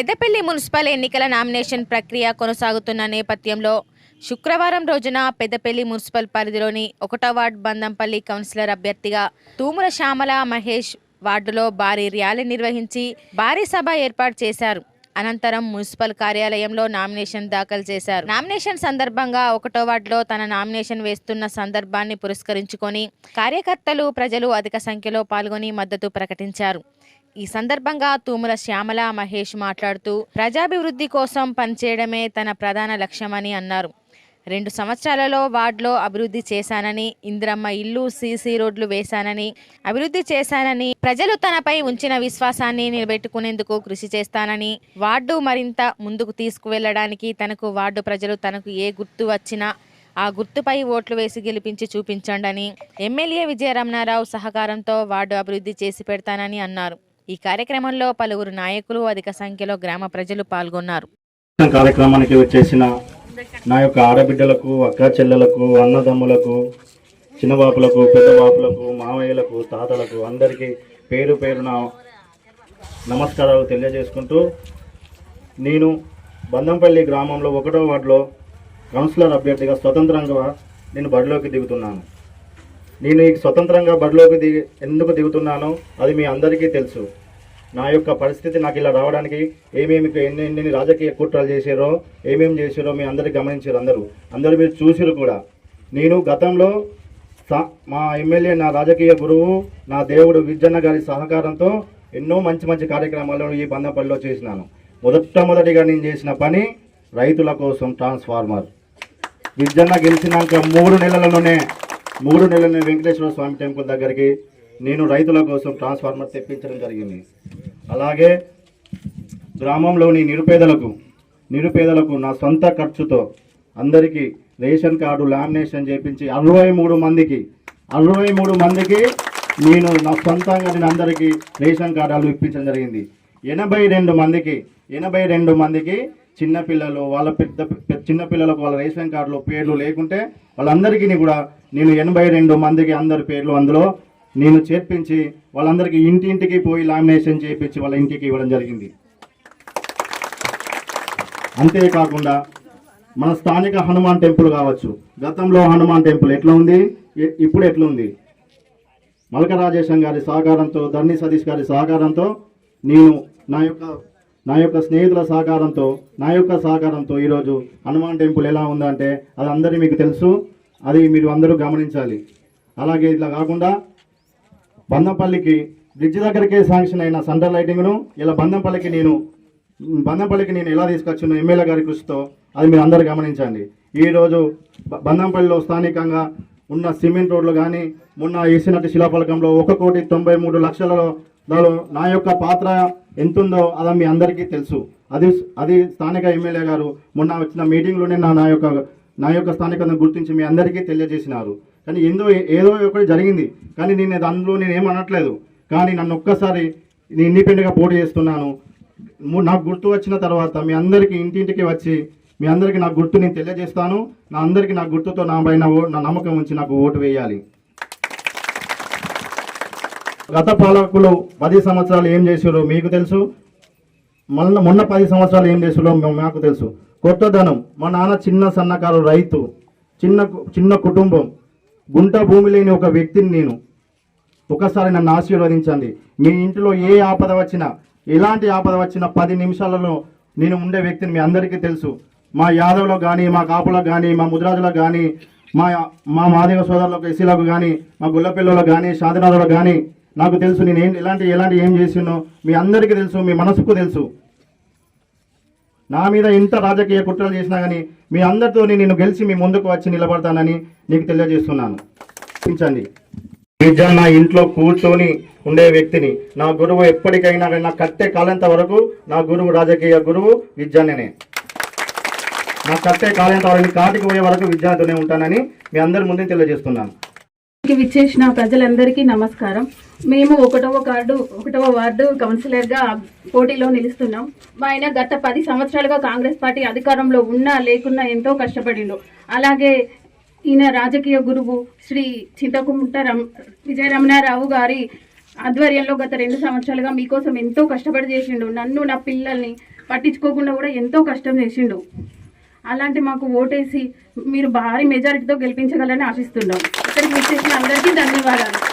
Peddapalli municipal ఎన్నికల nomination ప్రక్రియ కొనసాగుతున్న నేపథ్యంలో శుక్రవారం రోజున పెద్దపల్లి మున్సిపల్ పరిధిలోని ఒకటో వార్డ్ బందంపల్లి కౌన్సిలర్ అభ్యర్థిగా తూముల శ్యామల మహేష్ వార్డులో భారీ ర్యాలీ నిర్వహించి భారీ సభ ఏర్పాటు చేశారు. అనంతరం మున్సిపల్ కార్యాలయంలో నామినేషన్ దాఖలు చేశారు. నామినేషన్ సందర్భంగా ఒకటో వార్డులో తన నామినేషన్ వేస్తున్న సందర్భాన్ని పురస్కరించుకొని కార్యకర్తలు ప్రజలు అధిక సంఖ్యలో పాల్గొని మద్దతు ప్రకటించారు. ఈ సందర్భంగా తూముల శ్యామల మహేష్ మాట్లాడుతూ ప్రజాభివృద్ధి కోసం పనిచేయడమే తన ప్రధాన లక్ష్యమని అన్నారు. రెండు సంవత్సరాలలో వార్డులో అభివృద్ధి చేశానని ఇందిరమ్మ ఇల్లు సీసీ రోడ్లు వేశానని అభివృద్ధి చేశానని ప్రజలు తనపై ఉంచిన విశ్వాసాన్ని నిలబెట్టుకునేందుకు కృషి చేస్తానని వార్డు మరింత ముందుకు తీసుకువెళ్ళడానికి తనకు వార్డు ప్రజలు తనకు ఏ గుర్తు వచ్చినా ఆ గుర్తుపై ఓట్లు వేసి గెలిపించి చూపించండని ఎమ్మెల్యే విజయరమణారావు సహకారంతో వార్డు అభివృద్ధి చేసి పెడతానని అన్నారు. ఈ కార్యక్రమంలో పలువురు నాయకులు అధిక సంఖ్యలో గ్రామ ప్రజలు పాల్గొన్నారు. కార్యక్రమానికి వచ్చేసిన నా యొక్క ఆడబిడ్డలకు అక్క చెల్లెలకు అన్నదమ్ములకు చిన్నబాపులకు పెద్దబాపులకు మామయ్యలకు తాతలకు అందరికీ పేరు పేరున నమస్కారాలు తెలియజేసుకుంటూ నేను బందంపల్లి గ్రామంలో ఒకటో వార్డులో కౌన్సిలర్ అభ్యర్థిగా స్వతంత్రంగా నేను బడిలోకి దిగుతున్నాను. నేను ఈ స్వతంత్రంగా బడిలోకి దిగి ఎందుకు దిగుతున్నానో అది మీ అందరికీ తెలుసు. నా యొక్క పరిస్థితి నాకు ఇలా రావడానికి ఏమేమి ఎన్ని ఎన్ని రాజకీయ కుట్రలు చేశారో ఏమేమి చేశారో మీ అందరికి గమనించారు అందరూ. అందరూ మీరు చూసిరు కూడా. నేను గతంలో మా ఎమ్మెల్యే నా రాజకీయ గురువు నా దేవుడు విజ్జన్న గారి సహకారంతో ఎన్నో మంచి మంచి కార్యక్రమాలను ఈ బంధపల్లిలో చేసినాను. మొదటమొదటిగా నేను చేసిన పని రైతుల కోసం ట్రాన్స్ఫార్మర్. విజ్జన్న గెలిచినాక మూడు నెలలలోనే మూడు నెలల వెంకటేశ్వర స్వామి టెంపుల్ దగ్గరికి నేను రైతుల కోసం ట్రాన్స్ఫార్మర్ తెప్పించడం జరిగింది. అలాగే గ్రామంలోని నిరుపేదలకు నిరుపేదలకు నా సొంత ఖర్చుతో అందరికీ రేషన్ కార్డు లామినేషన్ చేపించి అరవై మూడు మందికి అరవై మూడు మందికి నేను నా సొంతంగా నేను అందరికీ రేషన్ కార్డులు ఇప్పించడం జరిగింది. ఎనభై రెండు మందికి ఎనభై రెండు మందికి చిన్నపిల్లలు వాళ్ళ పెద్ద పెద్ద చిన్నపిల్లలకు వాళ్ళ రేషన్ కార్డులో పేర్లు లేకుంటే వాళ్ళందరికీ కూడా నేను ఎనభై రెండు మందికి అందరి పేర్లు అందులో నేను చేర్పించి వాళ్ళందరికీ ఇంటింటికి పోయి లామినేషన్ చేయించి వాళ్ళ ఇంటికి ఇవ్వడం జరిగింది. అంతేకాకుండా మన స్థానిక హనుమాన్ టెంపుల్ కావచ్చు. గతంలో హనుమాన్ టెంపుల్ ఎట్లా ఉంది? ఇప్పుడు ఎట్లా ఉంది? మలక రాజేశం గారి సహకారంతో ధర్ని సతీష్ గారి సహకారంతో నేను నా యొక్క నా యొక్క స్నేహితుల సహకారంతో నా యొక్క సహకారంతో ఈరోజు హనుమాన్ టెంపుల్ ఎలా ఉందంటే అది అందరి మీకు తెలుసు. అది మీరు అందరూ గమనించాలి. అలాగే ఇట్లా కాకుండా బందంపల్లికి బ్రిడ్జ్ దగ్గరికే శాంక్షన్ అయిన సండర్ లైటింగ్ను ఇలా బందంపల్లికి నేను బందంపల్లికి నేను ఎలా తీసుకొచ్చిన ఎమ్మెల్యే గారి కృషితో అది మీరు అందరు గమనించండి. ఈరోజు బందంపల్లిలో స్థానికంగా ఉన్న సిమెంట్ రోడ్లు కానీ మొన్న ఏసినట్టు శిలాఫలకంలో ఒక కోటి తొంభై మూడు లక్షలలో నా యొక్క పాత్ర ఎంతుందో అది మీ అందరికీ తెలుసు. అది అది స్థానిక ఎమ్మెల్యే గారు మొన్న వచ్చిన మీటింగ్లోనే నా నా యొక్క నా యొక్క స్థానికతను గుర్తించి మీ అందరికీ తెలియజేసినారు. కానీ ఏందో ఏదో ఒకటి జరిగింది. కానీ నేను అది అందులో నేను ఏమనట్లేదు కానీ నన్ను ఒక్కసారి నేను ఇండిపెండెంట్గా పోటీ చేస్తున్నాను. నాకు గుర్తు వచ్చిన తర్వాత మీ అందరికీ ఇంటింటికి వచ్చి మీ అందరికీ నా గుర్తు నేను తెలియజేస్తాను. నా అందరికీ నా గుర్తుతో నా పైన ఓ- నా నమ్మకం ఉంచి నాకు ఓటు వేయాలి. గత పాలకులు పది సంవత్సరాలు ఏం చేసారో మీకు తెలుసు. మొన్న మొన్న పది సంవత్సరాలు ఏం చేసారో మాకు తెలుసు. కొత్తదనం మా నాన్న చిన్న సన్నకారు రైతు. చిన్న చిన్న కుటుంబం. గుంట భూమి లేని ఒక వ్యక్తిని నేను. ఒకసారి నన్ను ఆశీర్వదించండి. మీ ఇంటిలో ఏ ఆపద వచ్చినా ఎలాంటి ఆపద వచ్చినా పది నిమిషాలలో నేను ఉండే వ్యక్తిని మీ అందరికీ తెలుసు. మా యాదవులకు కానీ మా కాపులకు కానీ మా ముద్రాజులకు కానీ మా మా మాదేవ సోదరులకు ఎస్సీలకు కానీ మా గుల్లపిల్లలకు కానీ శాంతినాథులకు కానీ నాకు తెలుసు నేను ఏం ఎలాంటి ఎలాంటి ఏం చేసినో మీ అందరికీ తెలుసు మీ మనసుకు తెలుసు. నా మీద ఎంత రాజకీయ కుట్రలు చేసినా కానీ మీ అందరితో నేను గెలిచి మీ ముందుకు వచ్చి నిలబడతానని నీకు తెలియజేస్తున్నాను. క్షమించండి. నిజం నా ఇంట్లో కూర్చొని ఉండే వ్యక్తిని నా గురువు ఎప్పటికైనా కట్టే నా వరకు నా గురువు రాజకీయ గురువు విద్యాన్యనే నా కట్టే కాలేం కావాలని కాటికి పోయే వరకు విద్యార్థినే ఉంటానని మీ అందరి ముందే తెలియజేస్తున్నాను. విచ్చేసిన ప్రజలందరికీ నమస్కారం. మేము ఒకటవ కార్డు ఒకటవ వార్డు కౌన్సిలర్గా పోటీలో నిలుస్తున్నాం. మా ఆయన గత పది సంవత్సరాలుగా కాంగ్రెస్ పార్టీ అధికారంలో ఉన్నా లేకున్నా ఎంతో కష్టపడిండు. అలాగే ఈయన రాజకీయ గురువు శ్రీ చింతకుంట రమ్ విజయరమణారావు గారి ఆధ్వర్యంలో గత రెండు సంవత్సరాలుగా మీకోసం ఎంతో కష్టపడి చేసిండు. నన్ను నా పిల్లల్ని పట్టించుకోకుండా కూడా ఎంతో కష్టం చేసిండు. అలాంటి మాకు ఓటేసి మీరు భారీ మెజారిటీతో గెలిపించగలని ఆశిస్తున్నాం. ఇక్కడికి వచ్చేసిన అందరికీ ధన్యవాదాలు.